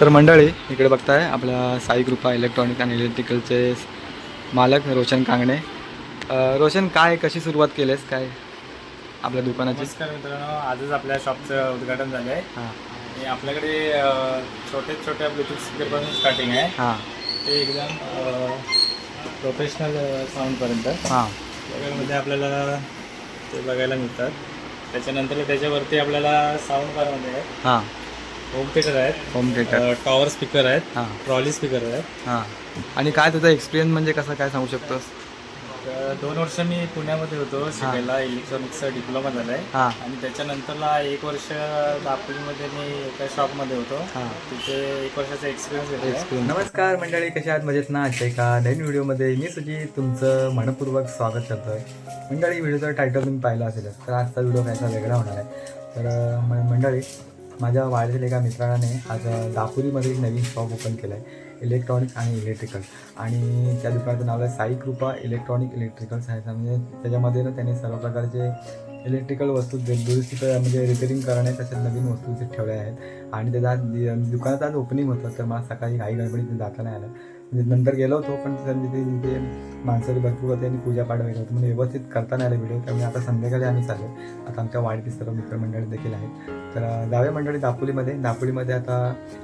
तर मंडळी इकडे बघताय आपल्या साई कृपा इलेक्ट्रॉनिक आणि इलेक्ट्रिकलचे मालक रोशन कांगणे. रोशन काय कशी सुरुवात केलीस? काय? आपल्या दुकानाची? नमस्कार मित्रांनो आजच आपल्या शॉपचं उद्घाटन झालं आहे हां. आणि आपल्याकडे छोटे छोट्या ब्लूटूथ स्पीकरपासून स्टार्टिंग आहे. हां. ते एकदम प्रोफेशनल साऊंडपर्यंत हां. त्याच्यामध्ये आपल्याला ते बघायला मिळतात. त्याच्यानंतर त्याच्यावरती आपल्याला साऊंड कारमध्ये आहेत हां. होम थिएटर आहेत. होम थिएटर टॉवर स्पीकर आहेत. हां. ट्रॉली स्पीकर आहेत. हां. आणि काय तुझा एक्सपिरियन्स म्हणजे कसं काय सांगू शकतोस? तर दोन वर्ष मी पुण्यामध्ये होतो. शिकायला इलेक्ट्रॉनिक्सचा डिप्लोमा झाला आहे हां. आणि त्याच्यानंतरला एक वर्ष दापोलीमध्ये मी एका शॉपमध्ये होतो. हां. तिथे एक वर्षाचा एक्सपिरियन्स घेतला नमस्कार मंडळी कशा आहात? मजेत ना? अशा एका नवीन व्हिडिओमध्ये मी सुजी तुमचं मनपूर्वक स्वागत करतोय. मंडळी व्हिडिओचं टायटल तुम्ही पाहिलं असेलच तर आजचा व्हिडिओ कायचा वेगळा होणार आहे. तर अं, म- मंडळी माझ्या वाडीतील एका मित्राने आज अं, दापोलीमध्ये एक नवीन शॉप ओपन केलं आहे इलेक्ट्रॉनिक्स आणि इलेक्ट्रिकल आणि त्या दुकानाचं नाव आहे साई कृपा इलेक्ट्रॉनिक इलेक्ट्रिकल्स आहे म्हणजे त्याच्यामध्ये ना त्यांनी सर्व प्रकारचे इलेक्ट्रिकल वस्तू दुरुस्ती म्हणजे रिपेरिंग करणे तसेच नवीन वस्तू ठेवल्या आहेत. आणि त्याचा आज आज ओपनिंग होतं तर मला सकाळी घाई गडबडीत जाता नाही आलं. म्हणजे नंतर गेलो होतो पण त्यांनी तिथे तिथे माणसं भरपूर होते आणि पूजापाठ वगैरे होतं. म्हणजे व्यवस्थित करता नाही आले व्हिडिओ त्यामुळे आता संध्याकाळी आम्ही चाललो. आता आमच्या वाढीतील सर्व मित्रमंडळी देखील आहेत. तर अं, मंडळी दापोलीमध्ये. दापोलीमध्ये आता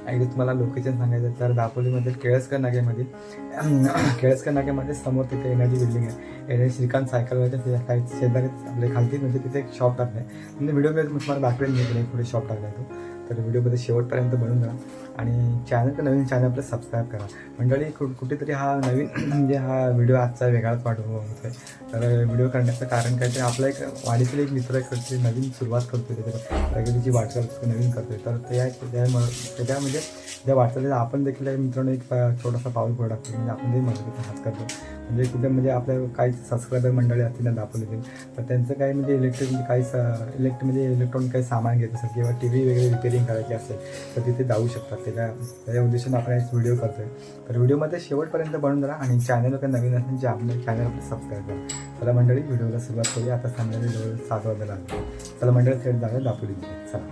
ॲक्च्युली तुम्हाला लोकेशन सांगायचं तर दापोलीमध्ये केळसकर नागेमध्ये केळसकर नागेमध्ये समोर तिथे एनर्जी बिल्डिंग आहे. एनर्जी श्रीकांत सायकलवरच्या साईड शेजारीच आपल्या खालती म्हणजे तिथे एक शॉप टाकलं आहे म्हणजे व्हिडिओमध्ये तुम्हाला दाखवेल मी तिथे पुढे शॉप टाकला तो. तर व्हिडिओमध्ये शेवटपर्यंत बनून जा. आणि चॅनल तर नवीन चॅनल आपलं सबस्क्राईब करा. मंडळी कु कुठेतरी हा नवीन म्हणजे हा व्हिडिओ आजचा वेगळाच वाटतो आहे तर व्हिडिओ करण्याचं कारण काय ते आपला एक वाडीतील एक मित्र एक नवीन सुरुवात करतो त्याच्या प्रगतीची वाटचाल नवीन नवीन आहे तर ते आहे त्यामुळे त्याच्या म्हणजे त्या वाटचालीला आपण देखील मित्रांनो एक छोटासा पाऊल पुढे टाकतो म्हणजे आपण ते मदतीचा हात करतो म्हणजे कुठे म्हणजे आपल्या काही सबस्क्रायबर मंडळी असतील ना तर त्यांचं काही म्हणजे इलेक्ट्रिक म्हणजे काही इलेक्ट्रिक म्हणजे इलेक्ट्रॉनिक काही सामान घेत असेल किंवा टी व्ही वगैरे रिपेअरिंग करायची असेल तर तिथे जाऊ शकतात. त्याच्या त्याच्या उद्देशाने आपण एक व्हिडिओ करतोय. तर व्हिडिओमध्ये शेवटपर्यंत बनून राहा आणि चॅनल काही नवीन असेल जे आपलं चॅनल सबस्क्राईब करा. चला मंडळी व्हिडिओला सुरुवात करूया. आता संध्याकाळी जवळ सात वाजायला लागतो चला मंडळी थेट जाऊया दापोली चला.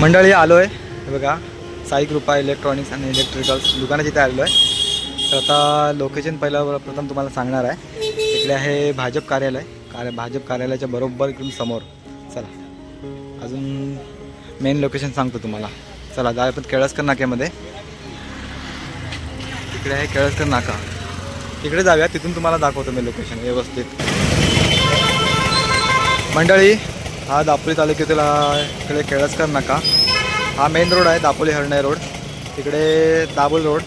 मंडळी आलो आहे बघा साई कृपा इलेक्ट्रॉनिक्स आणि इलेक्ट्रिकल्स दुकानात इथे आलेलो आहे तर आता लोकेशन पहिलं प्रथम तुम्हाला सांगणार आहे. इकडे आहे भाजप कार्यालय. कार्य भाजप कार्यालयाच्या बरोबर इकडून समोर. चला. अजून मेन लोकेशन सांगतो तुम्हाला. चला जाऊया आपण केळसकर नाक्यामध्ये. तिकडे आहे केळसकर नाका. तिकडे जाऊया तिथून तुम्हाला दाखवतो मी लोकेशन व्यवस्थित. मंडळी हा दापोली तालुक्यातील इकडे केळसकर नाका. हा मेन रोड आहे दापोली हरणे रोड तिकडे दाबोल रोड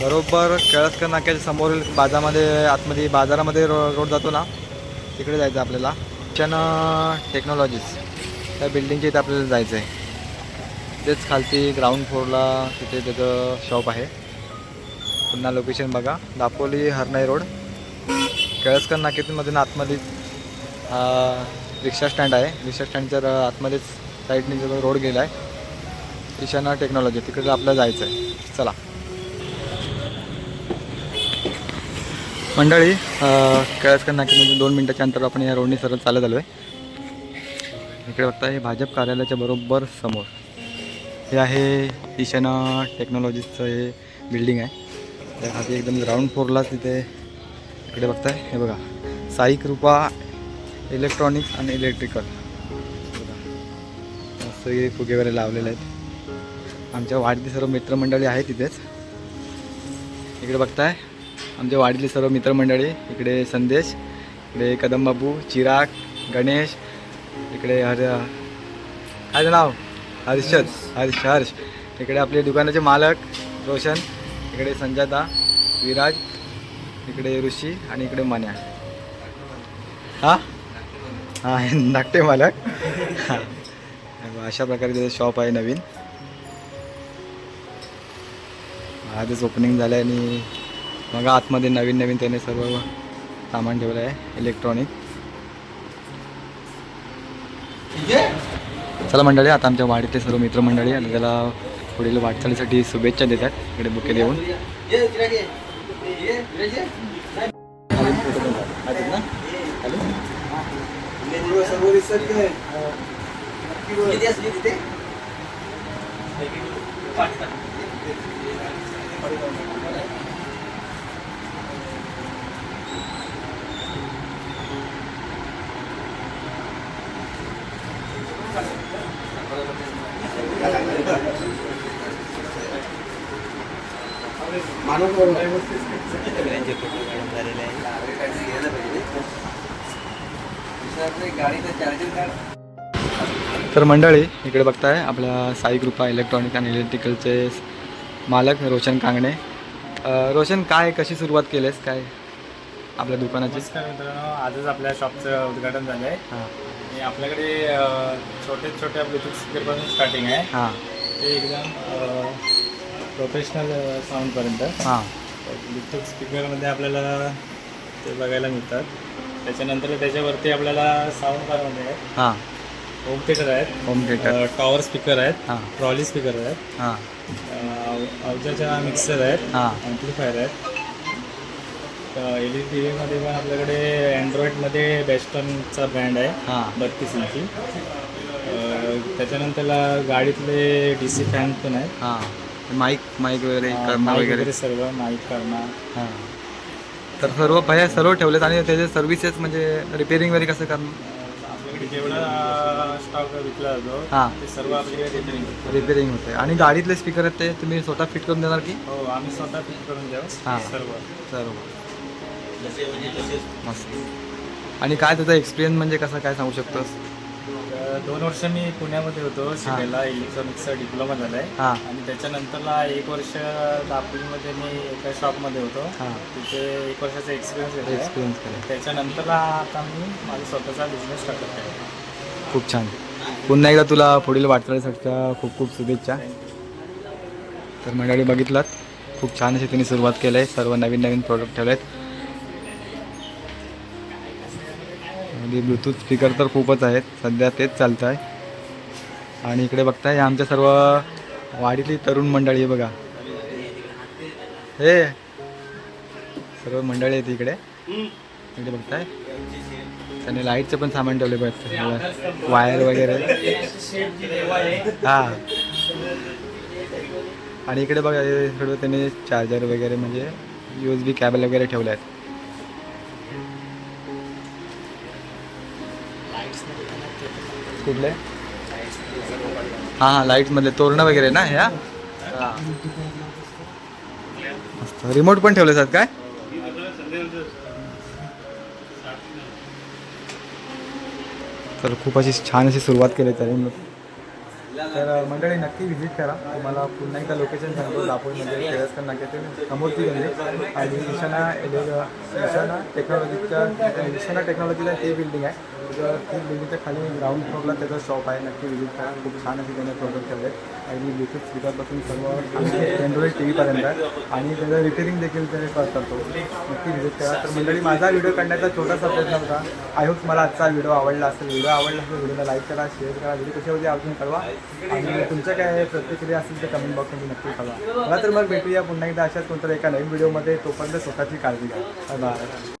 बरोबर केळसकर नाक्याच्या समोरील बाजारामध्ये आतमध्ये बाजारामध्ये रो रोड जातो ना. तिकडे जायचं आपल्याला. किचन टेक्नॉलॉजीज त्या बिल्डिंगच्या इथे आपल्याला जायचं आहे तेच खालती ग्राउंड फ्लोरला तिथे त्याचं शॉप आहे. पुन्हा लोकेशन बघा. दापोली हरणाई रोड केळसकर नाक्यातून आतमध्येच रिक्षा स्टँड आहे. रिक्षा स्टँडच्या आतमध्येच साईडने जो रोड गेला आहे ईशाना टेक्नॉलॉजी तिकडे आपल्याला जायचं आहे चला. मंडळी केळसकर नाकेमधून दोन मिनटाच्या अंतर आपण या रोडने सरळ चालत आलो आहे इकडे बघता हे भाजप कार्यालयाच्या बरोबर समोर. हे आहे ईशाना टेक्नॉलॉजीचं हे बिल्डिंग आहे. त्या खाली एकदम ग्राउंड फ्लोरलाच तिथे इकडे बघताय. हे बघा साई कृपा इलेक्ट्रॉनिक्स आणि इलेक्ट्रिकल मस्त हे फुगे वगैरे लावलेले आहेत. आमच्या वाढती सर्व मित्रमंडळी आहेत तिथेच. इकडे बघताय आमच्या वाढीतली सर्व मित्रमंडळी इकडे संदेश इकडे कदमबाबू चिराग गणेश इकडे हर काय नाव? हर्षद हर्ष. हर्ष इकडे आपले दुकानाचे मालक रोशन. इकडे संजाता विराज. इकडे ऋषी आणि इकडे मन्या. हा? हा धाकटे मालक. अशा प्रकारे त्याचं शॉप आहे नवीन. आजच ओपनिंग झालं आणि मग आतमध्ये नवीन नवीन त्याने सर्व सामान ठेवलं आहे इलेक्ट्रॉनिक चला मंडळी आता आमच्या वाडीतले सर्व मित्रमंडळी आणि त्याला पुढील वाटचालीसाठी शुभेच्छा देतात. इकडे बुके देऊन. तर मंडळी इकडे बघताय आपल्या साई कृपा इलेक्ट्रॉनिक आणि इलेक्ट्रिकलचे मालक रोशन कांगणे. रोशन काय कशी सुरुवात केलीस? काय? आपल्या दुकानाची. मित्रांनो आजच आपल्या शॉपचं उद्घाटन झालं आहे हां. आणि आपल्याकडे छोटे छोटे ब्लूटूथ स्पीकरपासून स्टार्टिंग आहे. हां. ते एकदम प्रोफेशनल साऊंडपर्यंत हां. ब्लूटूथ स्पीकरमध्ये आपल्याला ते बघायला मिळतात. त्याच्यानंतर त्याच्यावरती आपल्याला साऊंड बारमध्ये आहे हां. होम थिएटर आहेत. होम थिएटर टॉवर स्पीकर आहेत. हां. ट्रॉली स्पीकर आहेत. हां. अवजाच्या मिक्सर आहेत. हां. ॲम्प्लिफायर आहेत. एल ई टी व्हीमध्ये पण आपल्याकडे अँड्रॉइडमध्ये बेस्टनचा ब्रँड आहे. हां. बत्तीस इंची अं, त्याच्यानंतरला गाडीतले डी सी फॅन पण आहेत. हां. माईक माईक वगैरे करणं वगैरे. सर्व माईक करणं हां. तर सर्व भया सर्व ठेवलेत आणि त्याचे सर्व्हिसेस म्हणजे रिपेअरिंग वगैरे कसं करणं आपल्याकडे जेवढा स्टॉक विकला जातो हां. ते सर्व आपल्याकडे रिपेअरिंग होतं. रिपेअरिंग होते आणि गाडीतले स्पीकर आहेत ते तुम्ही स्वतः फिट करून देणार की? हो आम्ही स्वतः फिट करून देऊ. हां. सर्व. सर्व. मस्त. आणि काय तुझा एक्सपिरियन्स म्हणजे कसं? काय सांगू शकतोस? दोन वर्ष मी पुण्यामध्ये होतो शिकायला इलेक्ट्रॉनिक्सचा डिप्लोमा झाला आहे हां. आणि त्याच्यानंतरला एक वर्ष दापोलीमध्ये मी एका शॉपमध्ये होतो. हां. तिथे एक वर्षाचा एक्सपिरियन्स घेतला आहे. एक्सपिरियन्स केलं त्याच्यानंतरला आता मी माझा स्वतःचा बिझनेस स्टार्ट केला खूप छान. पुन्हा एकदा तुला पुढील वाटचालीसाठी खूप खूप शुभेच्छा. तर मंडळी बघितलात खूप छान अशी त्यांनी सुरुवात केली आहे सर्व नवीन नवीन प्रोडक्ट ठेवले आहेत आणि ब्लूटूथ स्पीकर तर खूपच आहेत. सध्या तेच चालतं आहे आणि इकडे बघताय आमच्या सर्व वाडीतली तरुण मंडळी आहे बघा. हे सर्व मंडळी आहेत इकडे. इकडे बघताय. त्यांनी लाईटचं पण सामान ठेवले पाहिजे वायर वगैरे. हा. आणि इकडे बघा हे त्याने चार्जर वगैरे म्हणजे यू एस बी कॅबल वगैरे ठेवले आहेत. कुठले? हां हां लाईट्समधले तोरणं वगैरे ना ह्या? हां मस्त. रिमोट पण ठेवले आहेत काय? तर खूप अशी छान अशी सुरुवात केली त्यांनी. तर मंडळी नक्की व्हिजिट करा. तुम्हाला पुन्हा एकदा लोकेशन सांगतो दापोलीमध्ये केळसकर नाक्यातील समोरची गल्ली आणि ईशाना एले ईशाना टेक्नॉलॉजीच्या ईशाना टेक्नॉलॉजीला ते बिल्डिंग आहे. तर ती बिल्डिंगच्या खाली ग्राउंड फ्लोरला त्याचा शॉप आहे. नक्की विजिट करा. खूप छान असे त्याने प्रोडक्ट ठेवले आणि ब्लूटूथ स्पीकरपासून सर्व अँड्रॉइड टी व्हीपर्यंत आहे. आणि त्याचं रिपेअरिंग देखील त्याने करतो. नक्की विजिट करा. तर मंडळी माझा व्हिडिओ करण्याचा छोटासा प्रयत्न होता. आय होप मला आजचा व्हिडिओ आवडला असेल. व्हिडिओ आवडला असेल व्हिडिओला लाईक करा शेअर करा. व्हिडिओ कशी होती अजून कळवा. आणि तुमच्या काय प्रतिक्रिया असेल तर कमेंट बॉक्समध्ये नक्की कळवा. मला तर मग भेटूया पुन्हा एकदा अशाच कोणत्या एका नवीन व्हिडिओमध्ये तोपर्यंत स्वतःची काळजी घ्या. बाय